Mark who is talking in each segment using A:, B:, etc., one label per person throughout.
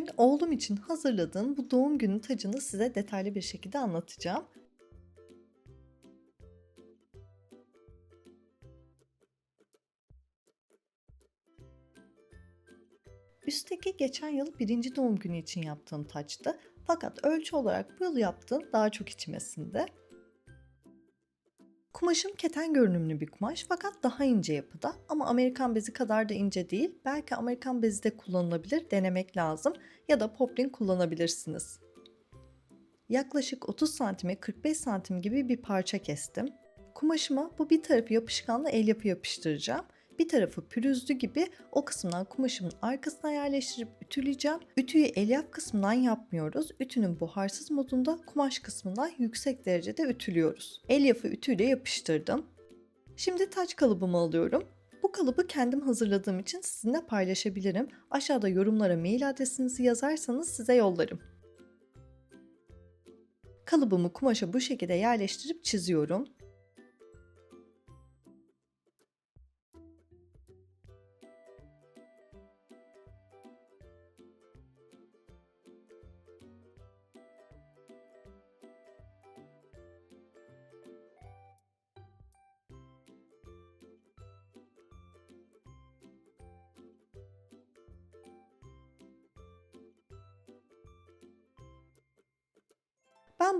A: Bugün oğlum için hazırladığım bu doğum günü tacını size detaylı bir şekilde anlatacağım. Üstteki geçen yıl birinci doğum günü için yaptığım taçtı. Fakat ölçü olarak bu yıl yaptığım daha çok içime sindi. Kumaşım keten görünümlü bir kumaş fakat daha ince yapıda ama Amerikan bezi kadar da ince değil. Belki Amerikan bezi de kullanılabilir, denemek lazım ya da poplin kullanabilirsiniz. Yaklaşık 30 santime 45 santim gibi bir parça kestim. Kumaşıma bu bir tarafı yapışkanla el yapı yapıştıracağım. Bir tarafı pürüzlü gibi o kısımdan kumaşımın arkasına yerleştirip ütüleyeceğim. Ütüyü elyaf kısmından yapmıyoruz. Ütünün buharsız modunda kumaş kısmından yüksek derecede ütülüyoruz. Elyafı ütüyle yapıştırdım. Şimdi taç kalıbımı alıyorum. Bu kalıbı kendim hazırladığım için sizinle paylaşabilirim. Aşağıda yorumlara mail adresinizi yazarsanız size yollarım. Kalıbımı kumaşa bu şekilde yerleştirip çiziyorum.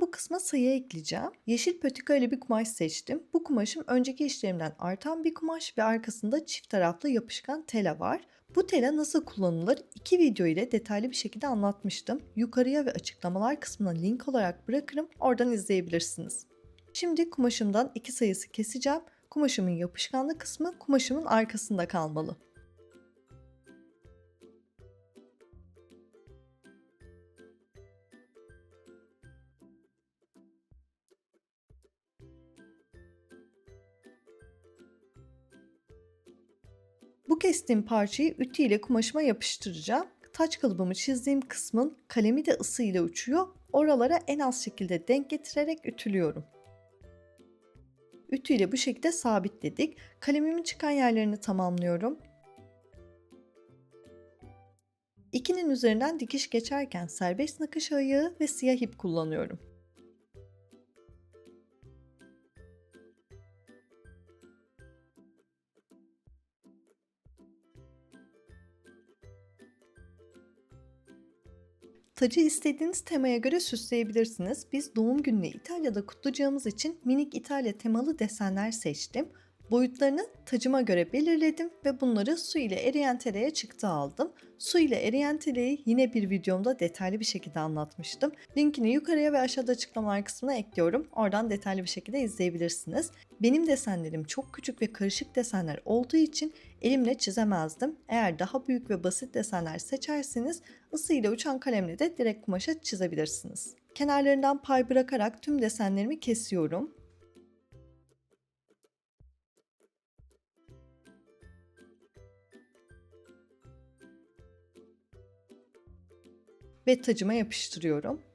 A: Bu kısma sayı ekleyeceğim. Yeşil pötika ile bir kumaş seçtim. Bu kumaşım önceki işlerimden artan bir kumaş ve arkasında çift taraflı yapışkan tela var. Bu tela nasıl kullanılır? İki video ile detaylı bir şekilde anlatmıştım. Yukarıya ve açıklamalar kısmına link olarak bırakırım. Oradan izleyebilirsiniz. Şimdi kumaşımdan iki sayısı keseceğim. Kumaşımın yapışkanlı kısmı kumaşımın arkasında kalmalı. Kestiğim parçayı ütü ile kumaşıma yapıştıracağım. Taç kalıbımı çizdiğim kısmın kalemi de ısı ile uçuyor. Oralara en az şekilde denk getirerek ütülüyorum. Ütü ile bu şekilde sabitledik. Kalemimin çıkan yerlerini tamamlıyorum. İkinin üzerinden dikiş geçerken serbest nakış ayağı ve siyah ip kullanıyorum. Tacı istediğiniz temaya göre süsleyebilirsiniz. Biz doğum gününü İtalya'da kutlayacağımız için minik İtalya temalı desenler seçtim. Boyutlarını tacıma göre belirledim ve bunları su ile eriyen tereye çıktı aldım. Su ile eriyen tereyi yine bir videomda detaylı bir şekilde anlatmıştım. Linkini yukarıya ve aşağıda açıklamalar kısmına ekliyorum. Oradan detaylı bir şekilde izleyebilirsiniz. Benim desenlerim çok küçük ve karışık desenler olduğu için elimle çizemezdim. Eğer daha büyük ve basit desenler seçerseniz ısı ile uçan kalemle de direkt kumaşa çizebilirsiniz. Kenarlarından pay bırakarak tüm desenlerimi kesiyorum. ve tacıma yapıştırıyorum.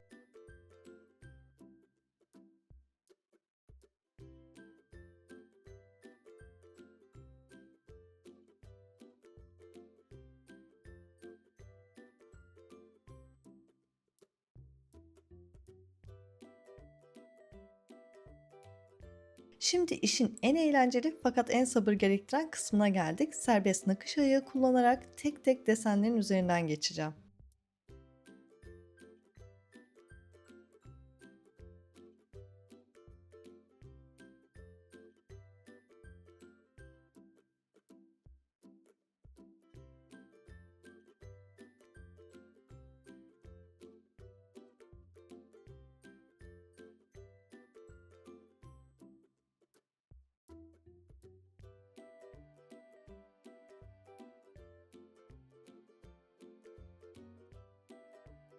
A: Şimdi işin en eğlenceli fakat en sabır gerektiren kısmına geldik. Serbest nakış ayağı kullanarak tek tek desenlerin üzerinden geçeceğim.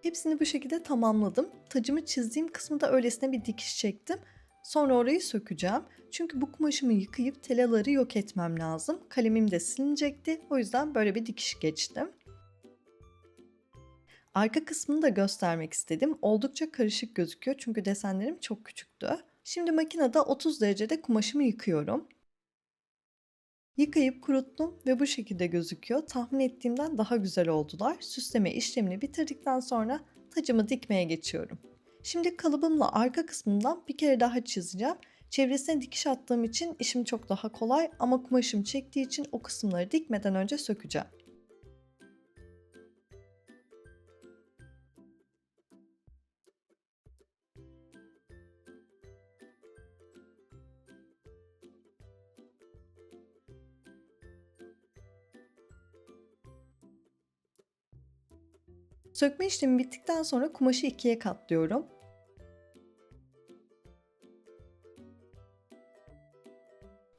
A: Hepsini bu şekilde tamamladım. Tacımı çizdiğim kısmı da öylesine bir dikiş çektim. Sonra orayı sökeceğim. Çünkü bu kumaşımı yıkayıp telaları yok etmem lazım. Kalemim de silinecekti. O yüzden böyle bir dikiş geçtim. Arka kısmını da göstermek istedim. Oldukça karışık gözüküyor çünkü desenlerim çok küçüktü. Şimdi makinede 30 derecede kumaşımı yıkıyorum. Yıkayıp kuruttum ve bu şekilde gözüküyor. Tahmin ettiğimden daha güzel oldular. Süsleme işlemini bitirdikten sonra tacımı dikmeye geçiyorum. Şimdi kalıbımla arka kısmından bir kere daha çizeceğim. Çevresine dikiş attığım için işim çok daha kolay ama kumaşım çektiği için o kısımları dikmeden önce sökeceğim. Sökme işlemi bittikten sonra kumaşı ikiye katlıyorum.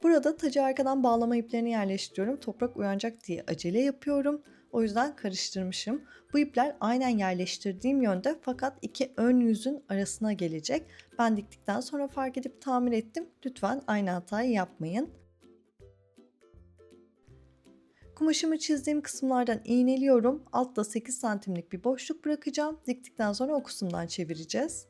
A: Burada tacı arkadan bağlama iplerini yerleştiriyorum. Toprak uyanacak diye acele yapıyorum. O yüzden karıştırmışım. Bu ipler aynen yerleştirdiğim yönde fakat iki ön yüzün arasına gelecek. Ben diktikten sonra fark edip tamir ettim. Lütfen aynı hatayı yapmayın. Kumaşımı çizdiğim kısımlardan iğneliyorum. Altta 8 santimlik bir boşluk bırakacağım. Diktikten sonra o kısımdan çevireceğiz.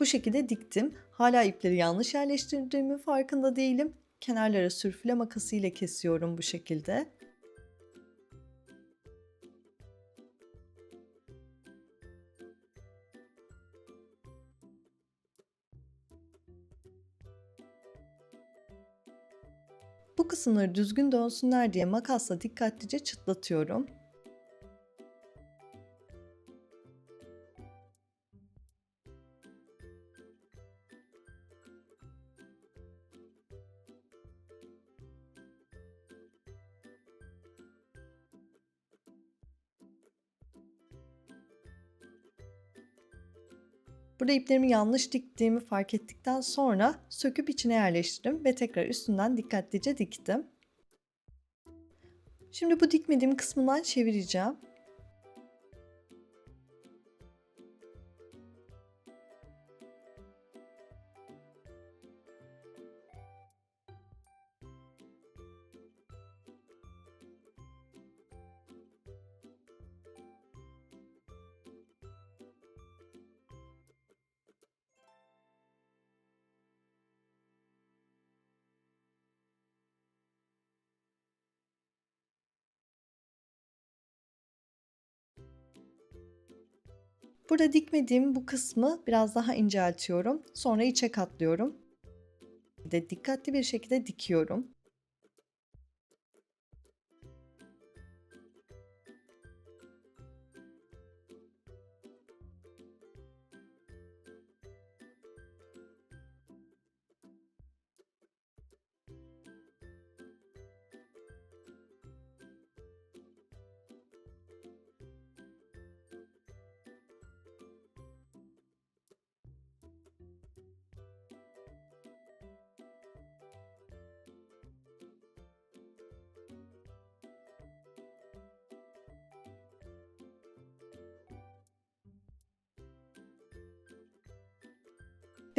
A: Bu şekilde diktim. Hala ipleri yanlış yerleştirdiğimin farkında değilim. Kenarlara sürfüle makası ile kesiyorum bu şekilde. Bu kısımları düzgün dönsünler diye makasla dikkatlice çıtlatıyorum. Burada iplerimi yanlış diktiğimi fark ettikten sonra söküp içine yerleştirdim ve tekrar üstünden dikkatlice diktim. Şimdi bu dikmediğim kısmından çevireceğim. Burada dikmediğim bu kısmı biraz daha inceltiyorum. Sonra içe katlıyorum. De dikkatli bir şekilde dikiyorum.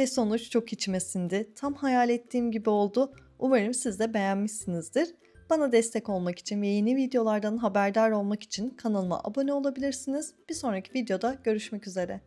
A: Ve sonuç çok içime sindi. Tam hayal ettiğim gibi oldu. Umarım siz de beğenmişsinizdir. Bana destek olmak için ve yeni videolardan haberdar olmak için kanalıma abone olabilirsiniz. Bir sonraki videoda görüşmek üzere.